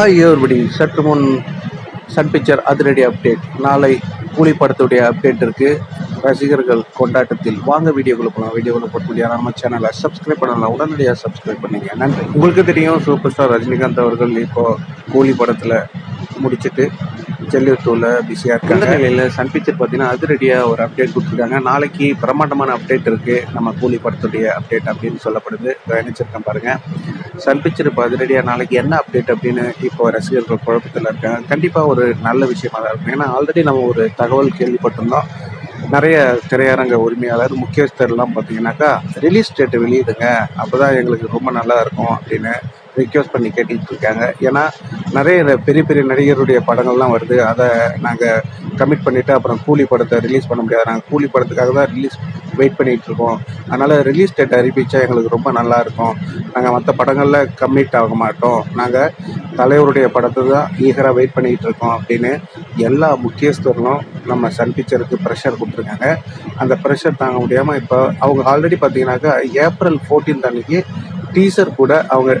ஆய் everybody சற்று முன் சன் பிக்சர் அதிரடி அப்டேட் நாளை கூலி படத்துடைய அப்டேட் இருக்குது ரசிகர்கள் கொண்டாட்டத்தில் வாங்க வீடியோக்குள்ள போகலாம் வீடியோக்குள்ள போட்டு நம்ம சேனலை சப்ஸ்கிரைப் பண்ணலாம். உடனடியாக சப்ஸ்கிரைப் பண்ணிங்க நன்றி. உங்களுக்கு தெரியும் சூப்பர் ஸ்டார் ரஜினிகாந்த் அவர்கள் இப்போ கூலி படத்தில் முடிச்சுட்டு செல்லூர் டூவில் பிஸியாக இருக்காங்க நிலையில் சன் பிக்சர் பார்த்தீங்கன்னா அதிரடியாக ஒரு அப்டேட் கொடுத்துருக்காங்க. நாளைக்கு பிரம்மாண்டமான அப்டேட் இருக்குது நம்ம கூலி படத்துடைய அப்டேட் அப்படின்னு சொல்லப்படுது. கவனிச்சிருக்கேன் பாருங்கள் சன் பிக்சர் இப்போ அதிரடியாக நாளைக்கு என்ன அப்டேட் அப்படின்னு இப்போ ரசிகர்கள் குழப்பத்தில் இருக்காங்க. கண்டிப்பாக ஒரு நல்ல விஷயமா தான் இருக்கும். ஏன்னா ஆல்ரெடி நம்ம ஒரு தகவல் கேள்விப்பட்டிருந்தோம். நிறைய திரையரங்க உரிமையாளர் முக்கியஸ்தர்லாம் பார்த்தீங்கன்னாக்கா ரிலீஸ் டேட்டு வெளியிடுங்க. அப்போ தான் எங்களுக்கு ரொம்ப நல்லா இருக்கும் அப்படின்னு ரிக்வெஸ்ட் பண்ணி கேட்டுக்கிட்டு இருக்காங்க ஏன்னா நிறைய பெரிய பெரிய நடிகருடைய படங்கள்லாம் வருது. அதை நாங்கள் கமிட் பண்ணிவிட்டு அப்புறம் கூலி படத்தை ரிலீஸ் பண்ண முடியாது. நாங்கள் கூலி படத்துக்காக தான் ரிலீஸ் வெயிட் பண்ணிகிட்டு இருக்கோம். அதனால் ரிலீஸ் டேட் அறிவிச்சா எங்களுக்கு ரொம்ப நல்லாயிருக்கும் நாங்கள் மற்ற படங்களில் கம்மிட் ஆக மாட்டோம். நாங்கள் தலைவருடைய படத்தை தான் ஈகராக வெயிட் பண்ணிகிட்டு இருக்கோம் அப்படின்னு எல்லா முக்கியஸ்தர்களும் நம்ம சன் பிக்சருக்கு ப்ரெஷர் கொடுத்துருக்காங்க. அந்த ப்ரெஷர் தாங்க முடியாமல் இப்போ அவங்க ஆல்ரெடி பார்த்தீங்கன்னாக்கா ஏப்ரல் 14 அன்னைக்கு டீசர் கூட அவங்க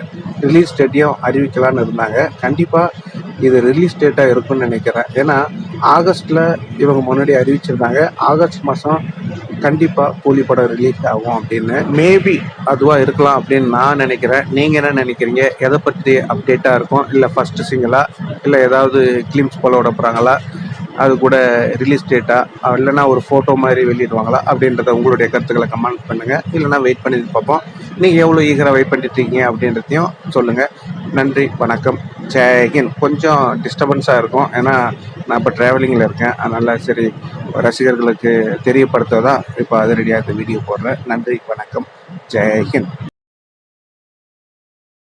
ரிலீஸ் டேட்டையும் அறிவிக்கலான்னு இருந்தாங்க. கண்டிப்பாக இது ரிலீஸ் டேட்டாக இருக்கும்னு நினைக்கிறேன். ஏன்னா ஆகஸ்ட்டில் இவங்க முன்னாடி அறிவிச்சிருந்தாங்க. ஆகஸ்ட் மாதம் கண்டிப்பாக கூலி படம் ரிலீஸ் ஆகும் அப்படின்னு. மேபி அதுவாக இருக்கலாம் அப்படின்னு நான் நினைக்கிறேன். நீங்கள் என்ன நினைக்கிறீங்க? எதை பற்றி அப்டேட்டாக இருக்கும்? இல்லை ஃபஸ்ட்டு சிங்கிளா இல்லை ஏதாவது கிளிம்ஸ் போல விட போகிறாங்களா அது கூட ரிலீஸ் டேட்டா இல்லைனா ஒரு ஃபோட்டோ மாதிரி வெளியிடுவாங்களா? அப்படின்றத உங்களுடைய கருத்துக்களை கமெண்ட் பண்ணுங்கள் இல்லைன்னா வெயிட் பண்ணி பார்ப்போம். நீங்கள் எவ்வளோ ஈகராக வெயிட் பண்ணிட்டு அப்படின்றதையும் சொல்லுங்கள் நன்றி வணக்கம். ஜெயஹிந்த் கொஞ்சம் டிஸ்டர்பன்ஸாக இருக்கும். ஏன்னா நான் இப்போ ட்ராவலிங்கில் இருக்கேன். அதனால் சரி ரசிகர்களுக்கு தெரியப்படுத்த தான் இப்போ அதிரடியாக இந்த வீடியோ போடுறேன். நன்றி வணக்கம். ஜெயஹிந்த்